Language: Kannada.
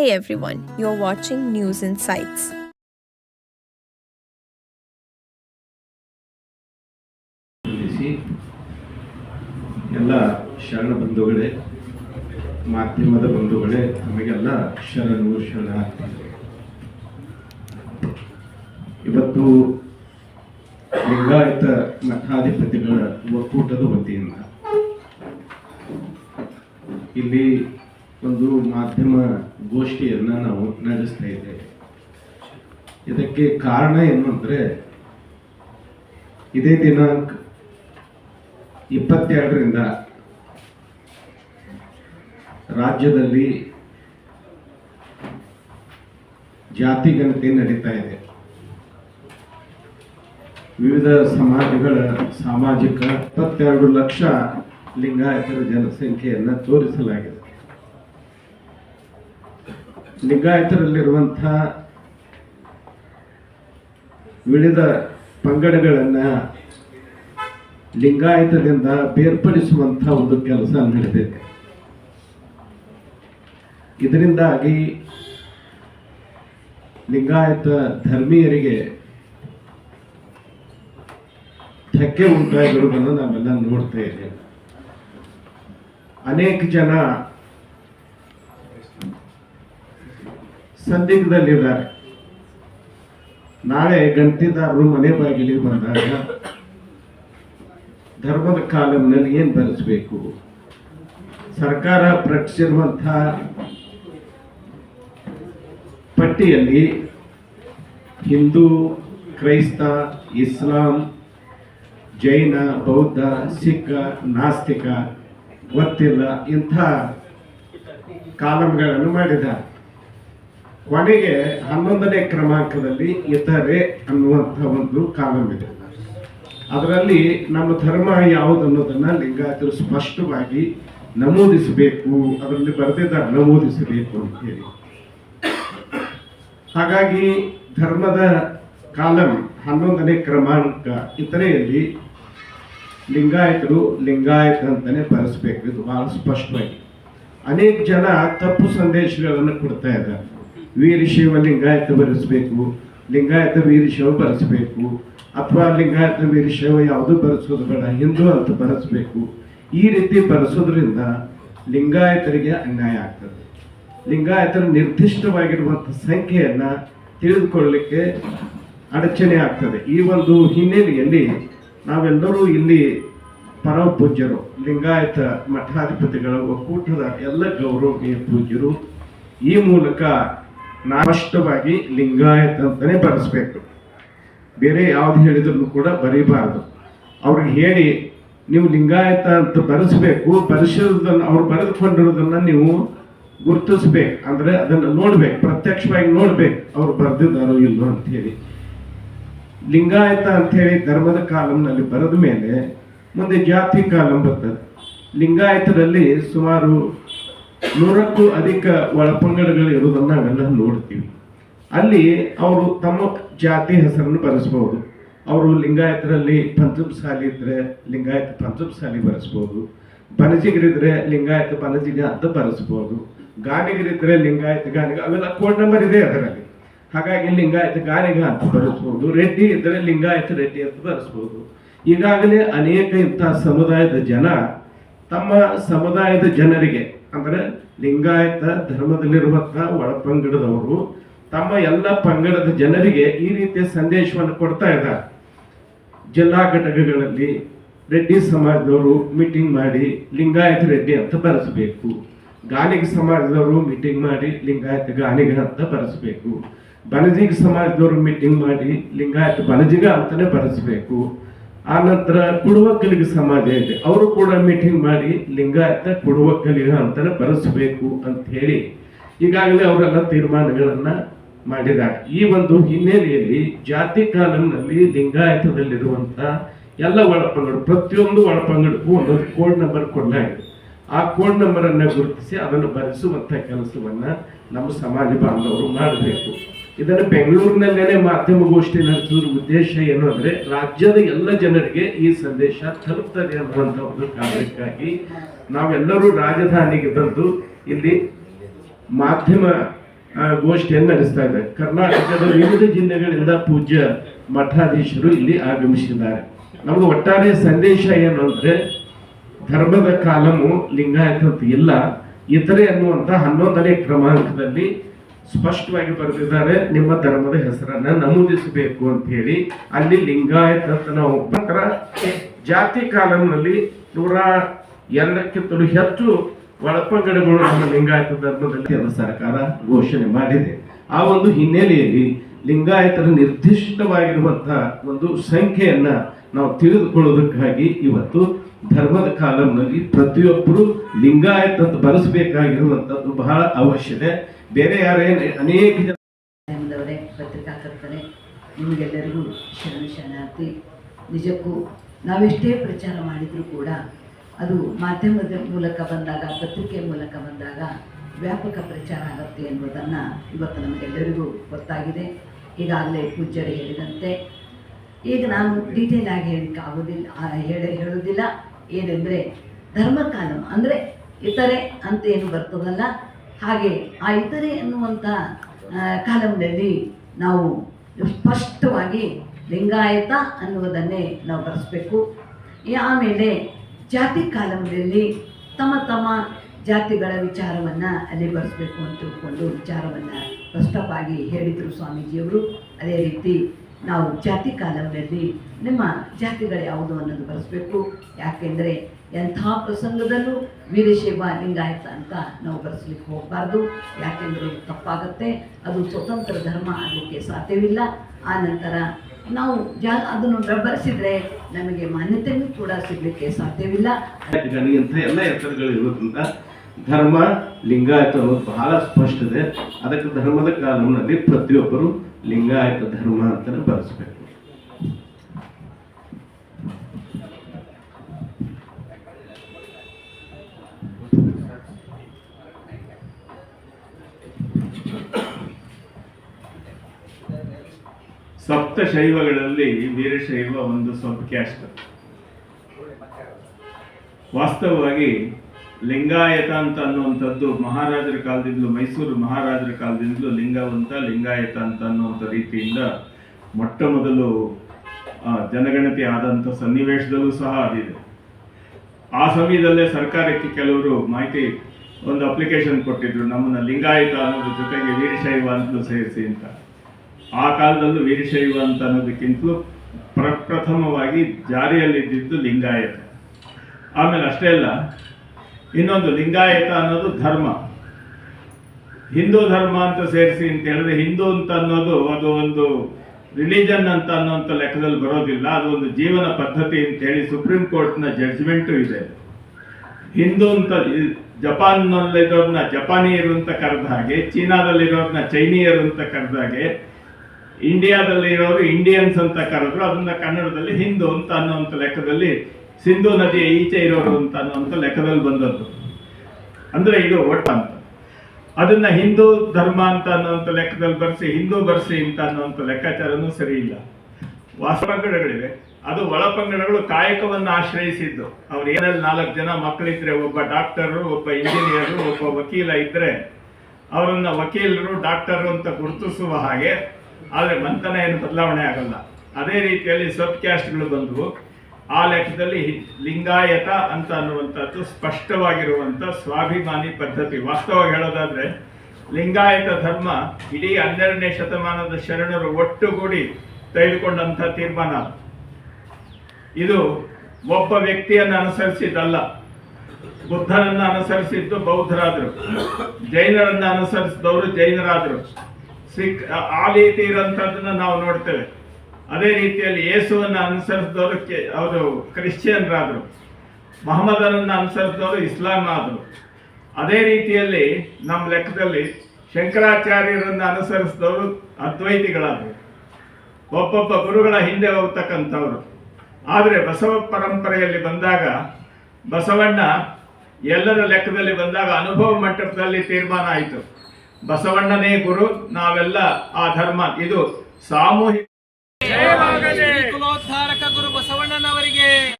Hey everyone, you're watching News Insights. ಎಲ್ಲ ಶರಣ ಬಂಧುಗಳೇ ಮಾಧ್ಯಮದ ಬಂಧುಗಳೇ ನಮಗೆಲ್ಲ ಶರಣು ಶರಣ ಇವತ್ತು ಲಿಂಗಾಯತ ಮಠಾಧಿಪತಿಗಳ ಒಕ್ಕೂಟದ ವತಿಯಿಂದ ಇಲ್ಲಿ ಒಂದು ಮಾಧ್ಯಮ ಗೋಷ್ಠಿಯನ್ನು ನಾವು ನಡೆಸ್ತಾ ಇದ್ದೇವೆ. ಇದಕ್ಕೆ ಕಾರಣ ಏನು ಅಂದರೆ, ಇದೇ ದಿನಾಂಕ ಇಪ್ಪತ್ತೆರಡರಿಂದ ರಾಜ್ಯದಲ್ಲಿ ಜಾತಿ ಗಣತಿ ನಡೀತಾ ಇದೆ. ವಿವಿಧ ಸಮಾಜಗಳ ಸಾಮಾಜಿಕ ಇಪ್ಪತ್ತೆರಡು ಲಕ್ಷ ಲಿಂಗಾಯತರ ಜನಸಂಖ್ಯೆಯನ್ನು ತೋರಿಸಲಾಗಿದೆ. ಲಿಂಗಾಯತರಲ್ಲಿರುವಂಥ ವಿವಿಧ ಪಂಗಡಗಳನ್ನು ಲಿಂಗಾಯತದಿಂದ ಬೇರ್ಪಡಿಸುವಂಥ ಒಂದು ಕೆಲಸ ನಡೆದಿದೆ. ಇದರಿಂದಾಗಿ ಲಿಂಗಾಯತ ಧರ್ಮೀಯರಿಗೆ ಧಕ್ಕೆ ಉಂಟಾಗಿರುವುದನ್ನು ನಾವೆಲ್ಲ ನೋಡ್ತಾ ಇದ್ದೇವೆ. ಅನೇಕ ಜನ ಸಂದಿಗ್ಧದಲ್ಲಿದ್ದಾರೆ. ನಾಳೆ ಗಂಟಿದಾರರು ಮನೆ ಬಾಗಿಲಿಗೆ ಬಂದಾಗ ಧರ್ಮದ ಕಾಲಂನಲ್ಲಿ ಏನು ಬರೆಸಬೇಕು? ಸರ್ಕಾರ ಪ್ರಕಟಿಸಿರುವಂಥ ಪಟ್ಟಿಯಲ್ಲಿ ಹಿಂದೂ, ಕ್ರೈಸ್ತ, ಇಸ್ಲಾಂ, ಜೈನ, ಬೌದ್ಧ, ಸಿಖ್, ನಾಸ್ತಿಕ ಗೊತ್ತಿಲ್ಲ ಇಂಥ ಕಾಲಂಗಳನ್ನು ಮಾಡಿದ್ದಾರೆ. ಕೊನೆಗೆ ಹನ್ನೊಂದನೇ ಕ್ರಮಾಂಕದಲ್ಲಿ ಇತರೆ ಅನ್ನುವಂಥ ಒಂದು ಕಾಲಂ ಇದೆ ಅದರಲ್ಲಿ ನಮ್ಮ ಧರ್ಮ ಯಾವುದು ಅನ್ನೋದನ್ನ ಲಿಂಗಾಯತರು ಸ್ಪಷ್ಟವಾಗಿ ನಮೂದಿಸಬೇಕು, ಅದರಲ್ಲಿ ಬರೆದಿದ್ದಾರೆ ನಮೂದಿಸಬೇಕು ಅಂತ ಹೇಳಿ. ಹಾಗಾಗಿ ಧರ್ಮದ ಕಾಲಂ ಹನ್ನೊಂದನೇ ಕ್ರಮಾಂಕ ಇತರೆಯಲ್ಲಿ ಲಿಂಗಾಯತರು ಲಿಂಗಾಯತ ಅಂತಾನೆ ಬರೆಸ್ಬೇಕು. ಇದು ಬಹಳ ಸ್ಪಷ್ಟವಾಗಿ. ಅನೇಕ ಜನ ತಪ್ಪು ಸಂದೇಶಗಳನ್ನು ಕೊಡ್ತಾ ಇದ್ದಾರೆ. ವೀರಶೈವ ಲಿಂಗಾಯತ ಬರೆಸಬೇಕು. ಲಿಂಗಾಯತ ವೀರಶೈವ ಬರೆಸಬೇಕು. ಅಥವಾ ಲಿಂಗಾಯತ ವೀರಶೈವ ಯಾವುದು ಬರೆಸೋದು ಬೇಡ, ಹಿಂದೂ ಅಂತ ಬರೆಸಬೇಕು. ಈ ರೀತಿ ಬರೆಸೋದ್ರಿಂದ ಲಿಂಗಾಯತರಿಗೆ ಅನ್ಯಾಯ ಆಗ್ತದೆ. ಲಿಂಗಾಯತರ ನಿರ್ದಿಷ್ಟವಾಗಿರುವಂಥ ಸಂಖ್ಯೆಯನ್ನು ತಿಳಿದುಕೊಳ್ಳಲಿಕ್ಕೆ ಅಡಚಣೆ ಆಗ್ತದೆ. ಈ ಒಂದು ಹಿನ್ನೆಲೆಯಲ್ಲಿ ನಾವೆಲ್ಲರೂ ಇಲ್ಲಿ ಪರಮಪೂಜ್ಯರು, ಲಿಂಗಾಯತ ಮಠಾಧಿಪತಿಗಳ ಒಕ್ಕೂಟದ ಎಲ್ಲ ಗೌರವೀಯ ಪೂಜ್ಯರು. ಈ ಮೂಲಕ ನಾ ಸ್ಪಷ್ಟವಾಗಿ ಲಿಂಗಾಯತ ಅಂತಾನೆ ಬರೆಸ್ಬೇಕು ಬೇರೆ ಯಾವ್ದು ಹೇಳಿದ್ರು ಕೂಡ ಬರೀಬಾರ್ದು. ಅವ್ರಿಗೆ ಹೇಳಿ, ನೀವು ಲಿಂಗಾಯತ ಅಂತ ಬರೆಸ್ಬೇಕು ಬರೆಸಿರೋದನ್ನ ಅವ್ರು ಬರೆದುಕೊಂಡಿರೋದನ್ನ ನೀವು ಗುರುತಿಸ್ಬೇಕು. ಅಂದ್ರೆ ಅದನ್ನ ನೋಡ್ಬೇಕು, ಪ್ರತ್ಯಕ್ಷವಾಗಿ ನೋಡ್ಬೇಕು, ಅವ್ರು ಬರೆದಿದ್ದಾರೋ ಇಲ್ಲೋ ಅಂತ ಹೇಳಿ. ಲಿಂಗಾಯತ ಅಂತ ಹೇಳಿ ಧರ್ಮದ ಕಾಲಂನಲ್ಲಿ ಬರೆದ ಮೇಲೆ, ಮುಂದೆ ಜಾತಿ ಕಾಲಂ ಬರ್ತದೆ. ಲಿಂಗಾಯತರಲ್ಲಿ ಸುಮಾರು ನೂರಕ್ಕೂ ಅಧಿಕ ಒಳಪಂಗಡಗಳು ಇರುವುದನ್ನು ನಾವೆಲ್ಲ ನೋಡ್ತೀವಿ. ಅಲ್ಲಿ ಅವರು ತಮ್ಮ ಜಾತಿ ಹೆಸರನ್ನು ಬರೆಸ್ಬೋದು. ಅವರು ಲಿಂಗಾಯತರಲ್ಲಿ ಪಂಚಮಸಾಲಿ ಇದ್ರೆ ಲಿಂಗಾಯತ ಪಂಚಮಸಾಲಿ ಬರೆಸ್ಬೋದು. ಬನಜಿಗರಿದ್ರೆ ಲಿಂಗಾಯತ ಬನಜಿಗ ಅಂತ ಬರೆಸ್ಬೋದು. ಗಾನಿಗರಿದ್ರೆ ಲಿಂಗಾಯತ ಗಾನಿಗ ಅವೆಲ್ಲ ಕೋಡ್ ನಂಬರ್ ಇದೆ ಅದರಲ್ಲಿ. ಹಾಗಾಗಿ ಲಿಂಗಾಯತ ಗಾನಿಗ ಅಂತ ಬರೆಸ್ಬೋದು. ರೆಡ್ಡಿ ಇದ್ರೆ ಲಿಂಗಾಯತ ರೆಡ್ಡಿ ಅಂತ ಬರೆಸ್ಬೋದು. ಈಗಾಗಲೇ ಅನೇಕ ಇಂಥ ಸಮುದಾಯದ ಜನ ತಮ್ಮ ಸಮುದಾಯದ ಜನರಿಗೆ ಅಂದ್ರೆ ಲಿಂಗಾಯತ ಧರ್ಮದಲ್ಲಿರುವಂತಹ ಒಳಪಂಗಡದವರು ತಮ್ಮ ಎಲ್ಲ ಪಂಗಡದ ಜನರಿಗೆ ಈ ರೀತಿಯ ಸಂದೇಶವನ್ನು ಕೊಡ್ತಾ ಇದ್ದಾರೆ. ಜಿಲ್ಲಾ ಘಟಕಗಳಲ್ಲಿ ರೆಡ್ಡಿ ಸಮಾಜದವರು ಮೀಟಿಂಗ್ ಮಾಡಿ ಲಿಂಗಾಯತ ರೆಡ್ಡಿ ಅಂತ ಬರೆಸಬೇಕು. ಗಾನಿಗ ಸಮಾಜದವರು ಮೀಟಿಂಗ್ ಮಾಡಿ ಲಿಂಗಾಯತ ಗಾನಿಗ ಅಂತ ಬರೆಸಬೇಕು. ಬನಜಿಗ ಸಮಾಜದವರು ಮೀಟಿಂಗ್ ಮಾಡಿ ಲಿಂಗಾಯತ ಬನಜಿಗ ಅಂತಾನೆ ಬರೆಸಬೇಕು. ಆ ನಂತರ ಕುಡುವಕ್ಕಲಿಗ ಸಮಾಜ ಇದೆ ಅವರು ಕೂಡ ಮೀಟಿಂಗ್ ಮಾಡಿ ಲಿಂಗಾಯತ ಕುಡುವಕ್ಕಲಿಗ ಅಂತರ ಬರೆಸಬೇಕು ಅಂತ ಹೇಳಿ ಈಗಾಗಲೇ ಅವರೆಲ್ಲ ತೀರ್ಮಾನಗಳನ್ನ ಮಾಡಿದ್ದಾರೆ. ಈ ಒಂದು ಹಿನ್ನೆಲೆಯಲ್ಲಿ ಜಾತಿ ಕಾಲಂನಲ್ಲಿ ಲಿಂಗಾಯತದಲ್ಲಿರುವಂತ ಎಲ್ಲ ಒಳಪಂಗಡ, ಪ್ರತಿಯೊಂದು ಒಳಪಂಗಡಕ್ಕೂ ಒಂದೊಂದು ಕೋಡ್ ನಂಬರ್ ಕೊಡಲಾಗಿದೆ. ಆ ಕೋಡ್ ನಂಬರ್ ಅನ್ನ ಗುರುತಿಸಿ ಅದನ್ನು ಬರೆಸುವಂತ ಕೆಲಸವನ್ನ ನಮ್ಮ ಸಮಾಜ ಬಾಂಧವರು ಮಾಡಬೇಕು. ಇದನ್ನು ಬೆಂಗಳೂರಿನಲ್ಲೇನೆ ಮಾಧ್ಯಮ ಗೋಷ್ಠಿ ನಡೆಸೋದ್ರ ಉದ್ದೇಶ ಏನು ಅಂದ್ರೆ ರಾಜ್ಯದ ಎಲ್ಲ ಜನರಿಗೆ ಈ ಸಂದೇಶ ತಲುಪ್ತದೆ ಅನ್ನುವಂಥ ಒಂದು ಕಾರಣಕ್ಕಾಗಿ ನಾವೆಲ್ಲರೂ ರಾಜಧಾನಿಗೆ ಬಂದು ಇಲ್ಲಿ ಮಾಧ್ಯಮ ಗೋಷ್ಠಿಯನ್ನು ನಡೆಸ್ತಾ ಇದೆ ಕರ್ನಾಟಕದ ವಿವಿಧ ಜಿಲ್ಲೆಗಳಿಂದ ಪೂಜ್ಯ ಮಠಾಧೀಶರು ಇಲ್ಲಿ ಆಗಮಿಸಿದ್ದಾರೆ. ನಮ್ಗೆ ಒಟ್ಟಾರೆ ಸಂದೇಶ ಏನು ಅಂದ್ರೆ ಧರ್ಮದ ಕಾಲಮು ಲಿಂಗಾಯತ ಇಲ್ಲ. ಇತರೆ ಅನ್ನುವಂತ ಹನ್ನೊಂದನೇ ಕ್ರಮಾಂಕದಲ್ಲಿ ಸ್ಪಷ್ಟವಾಗಿ ಬರೆದಿದ್ದಾರೆ, ನಿಮ್ಮ ಧರ್ಮದ ಹೆಸರನ್ನ ನಮೂದಿಸಬೇಕು ಅಂತ ಹೇಳಿ. ಅಲ್ಲಿ ಲಿಂಗಾಯತ ಅಂತ ನಾವು ನಂತರ ಜಾತಿ ಕಾಲಂನಲ್ಲಿ ನೂರ ಎರಡಕ್ಕಿಂತಲೂ ಹೆಚ್ಚು ಒಳಪಂಗಡಗಳು ನಮ್ಮ ಲಿಂಗಾಯತ ಧರ್ಮದಲ್ಲಿ ಕೇಂದ್ರ ಸರ್ಕಾರ ಘೋಷಣೆ ಮಾಡಿದೆ. ಆ ಒಂದು ಹಿನ್ನೆಲೆಯಲ್ಲಿ ಲಿಂಗಾಯತರ ನಿರ್ದಿಷ್ಟವಾಗಿರುವಂತಹ ಒಂದು ಸಂಖ್ಯೆಯನ್ನ ನಾವು ತಿಳಿದುಕೊಳ್ಳೋದಕ್ಕಾಗಿ ಇವತ್ತು ಧರ್ಮದ ಕಾಲಂನಲ್ಲಿ ಪ್ರತಿಯೊಬ್ಬರು ಲಿಂಗಾಯತ ಅಂತ ಬಹಳ ಅವಶ್ಯತೆ. ಬೇರೆ ಯಾರೇ ಅನೇಕ ಜನ ಪತ್ರಿಕಾ ಕರ್ತನೆ, ನಿಮಗೆಲ್ಲರಿಗೂ ಶರಣ ಶರಣಾರ್ಥಿ. ನಿಜಕ್ಕೂ ನಾವೆಷ್ಟೇ ಪ್ರಚಾರ ಮಾಡಿದರೂ ಕೂಡ ಅದು ಮಾಧ್ಯಮದ ಮೂಲಕ ಬಂದಾಗ ಪತ್ರಿಕೆ ಮೂಲಕ ಬಂದಾಗ ವ್ಯಾಪಕ ಪ್ರಚಾರ ಆಗುತ್ತೆ ಎನ್ನುವುದನ್ನು ಇವತ್ತು ನಮಗೆಲ್ಲರಿಗೂ ಗೊತ್ತಾಗಿದೆ. ಈಗಾಗಲೇ ಪೂಜ್ಯರು ಹೇಳಿದಂತೆ. ಈಗ ನಾನು ಡೀಟೇಲ್ ಆಗಿ ಹೇಳಲಿಕ್ಕೆ ಆಗೋದಿಲ್ಲ ಹೇಳ ಹೇಳೋದಿಲ್ಲ ಏನೆಂದರೆ ಧರ್ಮಕಾಲಂ. ಅಂದರೆ ಇತರೆ ಅಂತ ಏನು ಬರ್ತದಲ್ಲ? ಹಾಗೆ ಆ ಇತರೆ ಎನ್ನುವಂಥ ಕಾಲಂನಲ್ಲಿ ನಾವು ಸ್ಪಷ್ಟವಾಗಿ ಲಿಂಗಾಯತ ಅನ್ನುವುದನ್ನೇ ನಾವು ಬರೆಸ್ಬೇಕು. ಆಮೇಲೆ ಜಾತಿ ಕಾಲಂನಲ್ಲಿ ತಮ್ಮ ತಮ್ಮ ಜಾತಿಗಳ ವಿಚಾರವನ್ನು ಅಲ್ಲಿ ಬರೆಸ್ಬೇಕು ಅಂತ ತಿಳ್ಕೊಂಡು ವಿಚಾರವನ್ನು ಸ್ಪಷ್ಟವಾಗಿ ಹೇಳಿದರು ಸ್ವಾಮೀಜಿಯವರು. ಅದೇ ರೀತಿ ನಾವು ಜಾತಿ ಕಾಲಂನಲ್ಲಿ ನಿಮ್ಮ ಜಾತಿಗಳು ಯಾವುದು ಅನ್ನೋದು ಬರೆಸ್ಬೇಕು. ಯಾಕೆಂದರೆ ಎಂಥ ಪ್ರಸಂಗದಲ್ಲೂ ವೀರಶೈವ ಲಿಂಗಾಯತ ಅಂತ ನಾವು ಬರೆಸ್ಲಿಕ್ಕೆ ಹೋಗಬಾರ್ದು. ಯಾಕೆಂದರೆ ತಪ್ಪಾಗತ್ತೆ. ಅದು ಸ್ವತಂತ್ರ ಧರ್ಮ ಆಗಲಿಕ್ಕೆ ಸಾಧ್ಯವಿಲ್ಲ. ಆ ನಂತರ ನಾವು ಜಾ ಅದನ್ನು ಬರೆಸಿದರೆ ನಮಗೆ ಮಾನ್ಯತೆಯೂ ಕೂಡ ಸಿಗಲಿಕ್ಕೆ ಸಾಧ್ಯವಿಲ್ಲ. ನನಗಿಂತ ಎಲ್ಲ ಹೆಸರುಗಳು ಧರ್ಮ, ಲಿಂಗಾಯತ ಅನ್ನೋದು ಬಹಳ ಸ್ಪಷ್ಟ ಇದೆ ಅದಕ್ಕೆ ಧರ್ಮದ ಕಾಲಂನಲ್ಲಿ ಪ್ರತಿಯೊಬ್ಬರು ಲಿಂಗಾಯತ ಧರ್ಮ ಅಂತ ಬರೆಸ್ಬೇಕು. ಸಪ್ತ ಶೈವಗಳಲ್ಲಿ ವೀರಶೈವ ಒಂದು ಸಬ್ ಕ್ಯಾಸ್ಟ್. ವಾಸ್ತವವಾಗಿ ಲಿಂಗಾಯತ ಅಂತ ಅನ್ನುವಂಥದ್ದು ಮಹಾರಾಜರ ಕಾಲದಿಂದಲೂ, ಮೈಸೂರು ಮಹಾರಾಜರ ಕಾಲದಿಂದಲೂ ಲಿಂಗವಂತ, ಲಿಂಗಾಯತ ಅಂತ ಅನ್ನುವಂಥ ರೀತಿಯಿಂದ ಮೊಟ್ಟ ಮೊದಲು ಜನಗಣತಿ ಆದಂಥ ಸನ್ನಿವೇಶದಲ್ಲೂ ಸಹ ಅದಿದೆ. ಆ ಸಮಯದಲ್ಲೇ ಸರ್ಕಾರಕ್ಕೆ ಕೆಲವರು ಮಾಹಿತಿ, ಒಂದು ಅಪ್ಲಿಕೇಶನ್ ಕೊಟ್ಟಿದ್ರು, ನಮ್ಮನ್ನ ಲಿಂಗಾಯತ ಅನ್ನೋದ್ರ ಜೊತೆಗೆ ವೀರಶೈವ ಅಂತಲೂ ಸೇರಿಸಿ ಅಂತ. ಆ ಕಾಲದಲ್ಲೂ ವೀರಶೈವ ಅಂತ ಅನ್ನೋದಕ್ಕಿಂತಲೂ ಪ್ರಪ್ರಥಮವಾಗಿ ಜಾರಿಯಲ್ಲಿದ್ದಿದ್ದು ಲಿಂಗಾಯತ. ಆಮೇಲೆ ಅಷ್ಟೇ ಅಲ್ಲ ಇನ್ನೊಂದು ಲಿಂಗಾಯತ ಅನ್ನೋದು ಧರ್ಮ. ಹಿಂದೂ ಧರ್ಮ ಅಂತ ಸೇರಿಸಿ ಅಂತ ಹೇಳಿದ್ರೆ ಹಿಂದೂ ಅಂತ ಅನ್ನೋದು ಅದು ಒಂದು ರಿಲಿಜನ್ ಅಂತ ಅನ್ನೋಂಥ ಲೆಕ್ಕದಲ್ಲಿ ಬರೋದಿಲ್ಲ. ಅದು ಒಂದು ಜೀವನ ಪದ್ಧತಿ ಅಂತ ಹೇಳಿ ಸುಪ್ರೀಂ ಕೋರ್ಟ್ನ ಜಡ್ಜ್ಮೆಂಟು ಇದೆ. ಹಿಂದೂ ಅಂತ ಜಪಾನ್ ಜಪಾನ್ನಲ್ಲಿರೋರ್ನ ಜಪಾನಿಯರು ಅಂತ ಕರೆದ ಹಾಗೆ, ಚೀನಾದಲ್ಲಿರೋರ್ನ ಚೈನೀಯರು ಅಂತ ಕರೆದ ಹಾಗೆ, ಇಂಡಿಯಾದಲ್ಲಿರೋರು ಇಂಡಿಯನ್ಸ್ ಅಂತ ಕರೆದ್ರು, ಅದನ್ನ ಕನ್ನಡದಲ್ಲಿ ಹಿಂದೂ ಅಂತ ಅನ್ನೋಂಥ ಲೆಕ್ಕದಲ್ಲಿ ಸಿಂಧು ನದಿಯ ಈಚೆ ಇರೋರು ಅಂತ ಅನ್ನುವಂಥ ಲೆಕ್ಕದಲ್ಲಿ ಬಂದದ್ದು. ಅಂದ್ರೆ ಇದು ಒಟ್ಟ ಅಂತ. ಅದನ್ನ ಹಿಂದೂ ಧರ್ಮ ಅಂತ ಅನ್ನುವಂಥ ಲೆಕ್ಕದಲ್ಲಿ ಬರ್ಸಿ, ಹಿಂದೂ ಬರ್ಸಿ ಅಂತ ಅನ್ನುವಂಥ ಲೆಕ್ಕಾಚಾರನೂ ಸರಿ ಇಲ್ಲ. ವಾಸಪಂಗಡಗಳಿವೆ ಅದು ಒಳಪಂಗಡಗಳು ಕಾಯಕವನ್ನು ಆಶ್ರಯಿಸಿದ್ದು. ಅವ್ರು ಏನಲ್ಲಿ ನಾಲ್ಕು ಜನ ಮಕ್ಕಳಿದ್ರೆ ಒಬ್ಬ ಡಾಕ್ಟರು, ಒಬ್ಬ ಇಂಜಿನಿಯರು, ಒಬ್ಬ ವಕೀಲ ಇದ್ರೆ ಅವರನ್ನ ವಕೀಲರು, ಡಾಕ್ಟರು ಅಂತ ಗುರುತಿಸುವ ಹಾಗೆ. ಆದರೆ ಮಂತನ ಏನು ಬದಲಾವಣೆ ಆಗಲ್ಲ. ಅದೇ ರೀತಿಯಲ್ಲಿ ಸಬ್ ಕ್ಯಾಸ್ಟ್ಗಳು ಬಂದವು. ಆ ಲೆಕ್ಕದಲ್ಲಿ ಲಿಂಗಾಯತ ಅಂತ ಅನ್ನುವಂಥದ್ದು ಸ್ಪಷ್ಟವಾಗಿರುವಂಥ ಸ್ವಾಭಿಮಾನಿ ಪದ್ಧತಿ. ವಾಸ್ತವವಾಗಿ ಹೇಳೋದಾದರೆ, ಲಿಂಗಾಯತ ಧರ್ಮ ಇಡೀ ಹನ್ನೆರಡನೇ ಶತಮಾನದ ಶರಣರು ಒಟ್ಟುಗೂಡಿ ತೆಗೆದುಕೊಂಡಂಥ ತೀರ್ಮಾನ. ಇದು ಒಬ್ಬ ವ್ಯಕ್ತಿಯನ್ನು ಅನುಸರಿಸಿದ್ದಲ್ಲ. ಬುದ್ಧನನ್ನು ಅನುಸರಿಸಿದ್ದು ಬೌದ್ಧರಾದರು. ಜೈನರನ್ನ ಅನುಸರಿಸಿದವರು ಜೈನರಾದರು. ಸಿಖ್ ಆ- ರೀತಿ ಇರೋಂಥದ್ದನ್ನು ನಾವು ನೋಡ್ತೇವೆ. ಅದೇ ರೀತಿಯಲ್ಲಿ ಯೇಸುವನ್ನ ಅನುಸರಿಸಿದವರು ಅವರು ಕ್ರಿಶ್ಚಿಯನ್ರಾದರು. ಮಹಮ್ಮದನನ್ನು ಅನುಸರಿಸಿದವರು ಇಸ್ಲಾಂ ಆದರು ಅದೇ ರೀತಿಯಲ್ಲಿ ನಮ್ಮ ಲೆಕ್ಕದಲ್ಲಿ ಶಂಕರಾಚಾರ್ಯರನ್ನು ಅನುಸರಿಸಿದವರು ಅದ್ವೈತಿಗಳಾದರು. ಒಬ್ಬೊಬ್ಬ ಗುರುಗಳ ಹಿಂದೆ ಹೋಗ್ತಕ್ಕಂಥವ್ರು. ಆದರೆ ಬಸವ ಪರಂಪರೆಯಲ್ಲಿ ಬಂದಾಗ ಬಸವಣ್ಣ ಎಲ್ಲರ ಲೆಕ್ಕದಲ್ಲಿ ಬಂದಾಗ ಅನುಭವ ಮಟ್ಟದಲ್ಲಿ ತೀರ್ಮಾನ ಆಯಿತು. ಬಸವಣ್ಣನೇ ಗುರು, ನಾವೆಲ್ಲ ಆ ಧರ್ಮ. ಇದು ಸಾಮೂಹಿಕ కులోద్ధారక